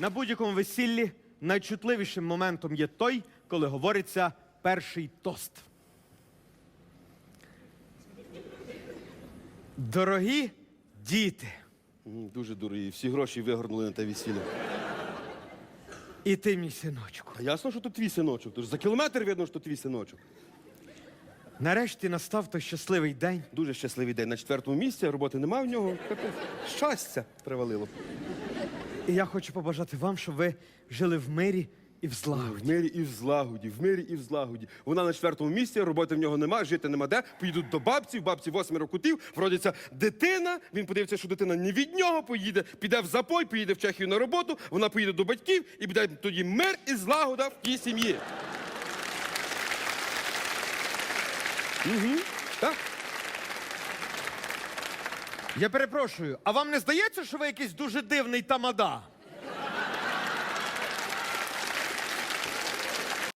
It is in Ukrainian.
На будь-якому весіллі найчутливішим моментом є той, коли говориться перший тост. Дорогі діти, Дуже дорогі. Всі гроші вигорнули на те весілля. і ти, мій синочку. А ясно, що то твій синочок. Тож за кілометр видно, що твій синочок. Нарешті настав той щасливий день, Дуже щасливий день. На четвертому місці, роботи немає в нього. Щастя привалило. І я хочу побажати вам, щоб ви жили в мирі і в злагоді. В мирі і в злагоді, в мирі і в злагоді. Вона на четвертому місці, роботи в нього нема, жити нема де. Поїдуть до бабці, в бабці восьмеро кутів, вродиться дитина. Він подивиться, що дитина не від нього поїде, піде в запой, поїде в Чехію на роботу, вона поїде до батьків і буде тоді мир і злагода в тій сім'ї. Угу. Так? Я перепрошую, а вам не здається, що ви якийсь дуже дивний тамада?